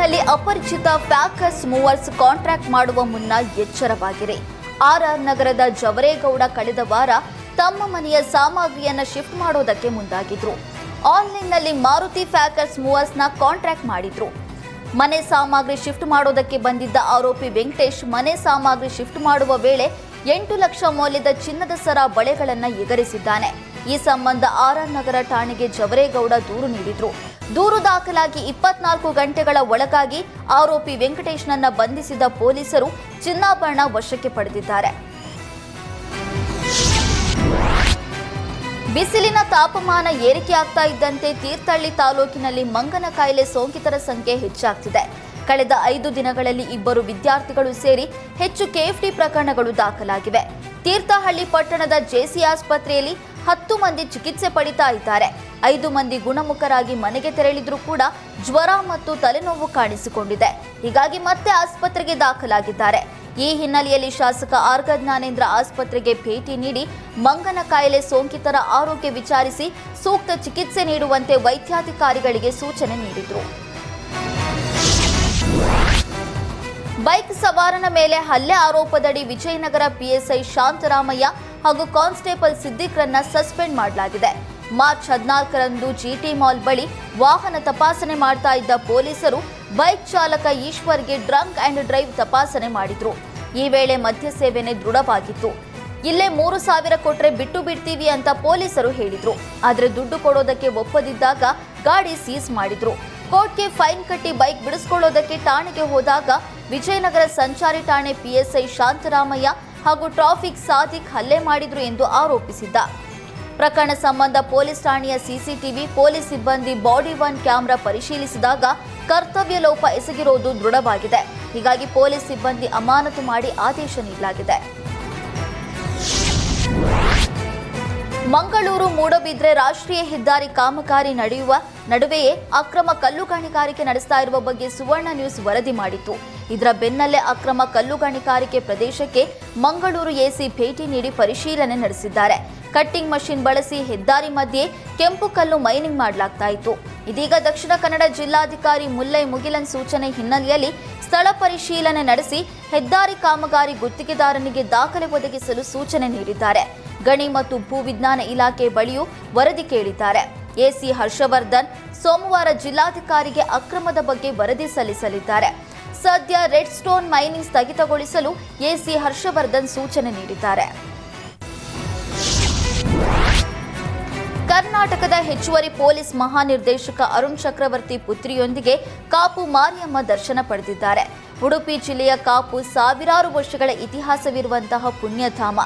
ಆನ್ಲೈನ್ನಲ್ಲಿ ಅಪರಿಚಿತ ಫ್ಯಾಕಸ್ movers contract ಮಾಡುವ ಮುನ್ನ ಎಚ್ಚರವಾಗಿರಿ. ಆರ್ಆರ್ ನಗರದ ಜವರೇಗೌಡ ಕಳೆದ ವಾರ ತಮ್ಮ ಮನೆಯ ಸಾಮಗ್ರಿಯನ್ನು ಶಿಫ್ಟ್ ಮಾಡೋದಕ್ಕೆ ಮುಂದಾಗಿದ್ರು. ಆನ್ಲೈನ್ನಲ್ಲಿ ಮಾರುತಿ ಫ್ಯಾಕರ್ಸ್ ಮೂವರ್ಸ್ನ ಕಾಂಟ್ರಾಕ್ಟ್ ಮಾಡಿದ್ರು. ಮನೆ ಸಾಮಗ್ರಿ ಶಿಫ್ಟ್ ಮಾಡೋದಕ್ಕೆ ಬಂದಿದ್ದ ಆರೋಪಿ ವೆಂಕಟೇಶ್ ಮನೆ ಸಾಮಗ್ರಿ ಶಿಫ್ಟ್ ಮಾಡುವ ವೇಳೆ ಎಂಟು ಲಕ್ಷ ಮೌಲ್ಯದ ಚಿನ್ನದ ಸರ ಬಳೆಗಳನ್ನು ಎಗರಿಸಿದ್ದಾನೆ. ಈ ಸಂಬಂಧ ಆರ್ಆರ್ ನಗರ ಠಾಣೆಗೆ ಜವರೇಗೌಡ ದೂರು ನೀಡಿದ್ರು. ದೂರು ದಾಖಲಾಗಿ ಇಪ್ಪತ್ನಾಲ್ಕು ಗಂಟೆಗಳ ಒಳಗಾಗಿ ಆರೋಪಿ ವೆಂಕಟೇಶ್ನನ್ನ ಬಂಧಿಸಿದ ಪೊಲೀಸರು ಚಿನ್ನಾಭರಣ ವಶಕ್ಕೆ ಪಡೆದಿದ್ದಾರೆ. ಬಿಸಿಲಿನ ತಾಪಮಾನ ಏರಿಕೆಯಾಗ್ತಾ ಇದ್ದಂತೆ ತೀರ್ಥಹಳ್ಳಿ ತಾಲೂಕಿನಲ್ಲಿ ಮಂಗನ ಕಾಯಿಲೆ ಸೋಂಕಿತರ ಸಂಖ್ಯೆ ಹೆಚ್ಚಾಗ್ತಿದೆ. ಕಳೆದ ಐದು ದಿನಗಳಲ್ಲಿ ಇಬ್ಬರು ವಿದ್ಯಾರ್ಥಿಗಳು ಸೇರಿ ಹೆಚ್ಚು ಕೆಎಫ್ಡಿ ಪ್ರಕರಣಗಳು ದಾಖಲಾಗಿವೆ. ತೀರ್ಥಹಳ್ಳಿ ಪಟ್ಟಣದ ಜೆಸಿ ಆಸ್ಪತ್ರೆಯಲ್ಲಿ ಹತ್ತು ಮಂದಿ ಚಿಕಿತ್ಸೆ ಪಡಿತಾ ಇದ್ದಾರೆ. ಐದು ಮಂದಿ ಗುಣಮುಖರಾಗಿ ಮನೆಗೆ ತೆರಳಿದ್ರೂ ಕೂಡ ಜ್ವರ ಮತ್ತು ತಲೆನೋವು ಕಾಣಿಸಿಕೊಂಡಿದೆ. ಹೀಗಾಗಿ ಮತ್ತೆ ಆಸ್ಪತ್ರೆಗೆ ದಾಖಲಾಗಿದ್ದಾರೆ. ಈ ಹಿನ್ನೆಲೆಯಲ್ಲಿ ಶಾಸಕ ಆರ್ಗ ಜ್ಞಾನೇಂದ್ರ ಆಸ್ಪತ್ರೆಗೆ ಭೇಟಿ ನೀಡಿ ಮಂಗನ ಕಾಯಿಲೆ ಸೋಂಕಿತರ ಆರೋಗ್ಯ ವಿಚಾರಿಸಿ ಸೂಕ್ತ ಚಿಕಿತ್ಸೆ ನೀಡುವಂತೆ ವೈದ್ಯಾಧಿಕಾರಿಗಳಿಗೆ ಸೂಚನೆ ನೀಡಿದರು. ಬೈಕ್ ಸವಾರನ ಮೇಲೆ ಹಲ್ಲೆ ಆರೋಪದಡಿ ವಿಜಯನಗರ ಪಿಎಸ್ಐ ಶಾಂತರಾಮಯ್ಯ ಹಾಗೂ ಕಾನ್ಸ್ಟೇಬಲ್ ಸಿದ್ದಿಕ್ರನ್ನ ಸಸ್ಪೆಂಡ್ ಮಾಡಲಾಗಿದೆ. ಮಾರ್ಚ್ ಹದಿನಾಲ್ಕರಂದು ಜಿಟಿ ಮಾಲ್ ಬಳಿ ವಾಹನ ತಪಾಸಣೆ ಮಾಡ್ತಾ ಇದ್ದ ಪೊಲೀಸರು ಬೈಕ್ ಚಾಲಕ ಈಶ್ವರ್ಗೆ ಡ್ರಂಕ್ ಅಂಡ್ ಡ್ರೈವ್ ತಪಾಸಣೆ ಮಾಡಿದ್ರು. ಈ ವೇಳೆ ಮದ್ಯ ಸೇವನೆ ದೃಢವಾಗಿತ್ತು. ಇಲ್ಲೇ ಮೂರು ಸಾವಿರ ಕೊಟ್ರೆ ಬಿಟ್ಟು ಬಿಡ್ತೀವಿ ಅಂತ ಪೊಲೀಸರು ಹೇಳಿದ್ರು. ಆದ್ರೆ ದುಡ್ಡು ಕೊಡೋದಕ್ಕೆ ಒಪ್ಪದಿದ್ದಾಗ ಗಾಡಿ ಸೀಸ್ ಮಾಡಿದ್ರು. ಕೋರ್ಟ್ಗೆ ಫೈನ್ ಕಟ್ಟಿ ಬೈಕ್ ಬಿಡಿಸ್ಕೊಳ್ಳೋದಕ್ಕೆ ಠಾಣೆಗೆ ಹೋದಾಗ ವಿಜಯನಗರ ಸಂಚಾರಿ ಠಾಣೆ ಪಿಎಸ್ಐ ಶಾಂತರಾಮಯ್ಯ ಹಾಗೂ ಟ್ರಾಫಿಕ್ ಸಾದಿಕ್ ಹಲ್ಲೆ ಮಾಡಿದ್ರು ಎಂದು ಆರೋಪಿಸಿದ್ದ. ಪ್ರಕರಣ ಸಂಬಂಧ ಪೊಲೀಸ್ ಠಾಣೆಯ ಸಿಸಿಟಿವಿ ಪೊಲೀಸ್ ಸಿಬ್ಬಂದಿ ಬಾಡಿ ಒನ್ ಕ್ಯಾಮೆರಾ ಪರಿಶೀಲಿಸಿದಾಗ ಕರ್ತವ್ಯ ಲೋಪ ಎಸಗಿರುವುದು ದೃಢವಾಗಿದೆ. ಹೀಗಾಗಿ ಪೊಲೀಸ್ ಸಿಬ್ಬಂದಿ ಅಮಾನತು ಮಾಡಿ ಆದೇಶ ನೀಡಲಾಗಿದೆ. ಮಂಗಳೂರು ಮೂಡಬಿದ್ರೆ ರಾಷ್ಟ್ರೀಯ ಹೆದ್ದಾರಿ ಕಾಮಗಾರಿ ನಡೆಯುವ ನಡುವೆಯೇ ಅಕ್ರಮ ಕಲ್ಲು ಗಣಿಗಾರಿಕೆ ನಡೆಸ್ತಾ ಇರುವ ಬಗ್ಗೆ ಸುವರ್ಣ ನ್ಯೂಸ್ ವರದಿ ಮಾಡಿತ್ತು. ಇದರ ಬೆನ್ನಲ್ಲೇ ಅಕ್ರಮ ಕಲ್ಲು ಗಣಿಗಾರಿಕೆ ಪ್ರದೇಶಕ್ಕೆ ಮಂಗಳೂರು ಎಸಿ ಭೇಟಿ ನೀಡಿ ಪರಿಶೀಲನೆ ನಡೆಸಿದ್ದಾರೆ. ಕಟ್ಟಿಂಗ್ ಮಷಿನ್ ಬಳಸಿ ಹೆದ್ದಾರಿ ಮಧ್ಯೆ ಕೆಂಪು ಕಲ್ಲು ಮೈನಿಂಗ್ ಮಾಡಲಾಗ್ತಾ ಇತ್ತು ಇದೀಗ ದಕ್ಷಿಣ ಕನ್ನಡ ಜಿಲ್ಲಾಧಿಕಾರಿ ಮುಲ್ಲೈ ಮುಗಿಲನ್ ಸೂಚನೆ ಹಿನ್ನೆಲೆಯಲ್ಲಿ ಸ್ಥಳ ಪರಿಶೀಲನೆ ನಡೆಸಿ ಹೆದ್ದಾರಿ ಕಾಮಗಾರಿ ಗುತ್ತಿಗೆದಾರನಿಗೆ ದಾಖಲೆ ಒದಗಿಸಲು ಸೂಚನೆ ನೀಡಿದ್ದಾರೆ. ಗಣಿ ಮತ್ತು ಭೂವಿಜ್ಞಾನ ಇಲಾಖೆ ಬಳಿಯೂ ವರದಿ ಕೇಳಿದ್ದಾರೆ. ಎಸಿ ಹರ್ಷವರ್ಧನ್ ಸೋಮವಾರ ಜಿಲ್ಲಾಧಿಕಾರಿಗೆ ಅಕ್ರಮದ ಬಗ್ಗೆ ವರದಿ ಸಲ್ಲಿಸಲಿದ್ದಾರೆ. ಸದ್ಯ ರೆಡ್ ಸ್ಟೋನ್ ಮೈನಿಂಗ್ ಸ್ಥಗಿತಗೊಳಿಸಲು ಎಸಿ ಹರ್ಷವರ್ಧನ್ ಸೂಚನೆ ನೀಡಿದ್ದಾರೆ. ಕರ್ನಾಟಕದ ಹೆಚ್ಚುವರಿ ಪೊಲೀಸ್ ಮಹಾನಿರ್ದೇಶಕ ಅರುಣ್ ಚಕ್ರವರ್ತಿ ಪುತ್ರಿಯೊಂದಿಗೆ ಕಾಪು ಮಾರಿಯಮ್ಮ ದರ್ಶನ ಪಡೆದಿದ್ದಾರೆ. ಉಡುಪಿ ಜಿಲ್ಲೆಯ ಕಾಪು ಸಾವಿರಾರು ವರ್ಷಗಳ ಇತಿಹಾಸವಿರುವಂತಹ ಪುಣ್ಯಧಾಮ.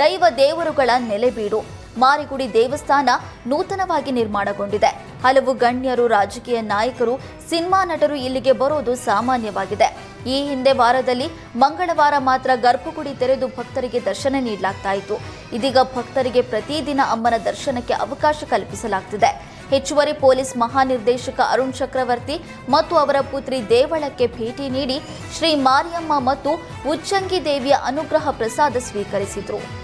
ದೈವ ದೇವರುಗಳ ನೆಲೆಬೀಡು. ಮಾರಿಗುಡಿ ದೇವಸ್ಥಾನ ನೂತನವಾಗಿ ನಿರ್ಮಾಣಗೊಂಡಿದೆ. ಹಲವು ಗಣ್ಯರು, ರಾಜಕೀಯ ನಾಯಕರು, ಸಿನಿಮಾ ನಟರು ಇಲ್ಲಿಗೆ ಬರೋದು ಸಾಮಾನ್ಯವಾಗಿದೆ. ಈ ಹಿಂದೆ ವಾರದಲ್ಲಿ ಮಂಗಳವಾರ ಮಾತ್ರ ಗರ್ಭಗುಡಿ ತೆರೆದು ಭಕ್ತರಿಗೆ ದರ್ಶನ ನೀಡಲಾಗ್ತಾ ಇತ್ತು. ಇದೀಗ ಭಕ್ತರಿಗೆ ಪ್ರತಿದಿನ ಅಮ್ಮನ ದರ್ಶನಕ್ಕೆ ಅವಕಾಶ ಕಲ್ಪಿಸಲಾಗ್ತಿದೆ. ಹೆಚ್ಚುವರಿ ಪೊಲೀಸ್ ಮಹಾನಿರ್ದೇಶಕ ಅರುಣ್ ಚಕ್ರವರ್ತಿ ಮತ್ತು ಅವರ ಪುತ್ರಿ ದೇವಳಕ್ಕೆ ಭೇಟಿ ನೀಡಿ ಶ್ರೀ ಮಾರಿಯಮ್ಮ ಮತ್ತು ಉಚ್ಚಂಗಿ ದೇವಿಯ ಅನುಗ್ರಹ ಪ್ರಸಾದ ಸ್ವೀಕರಿಸಿದರು.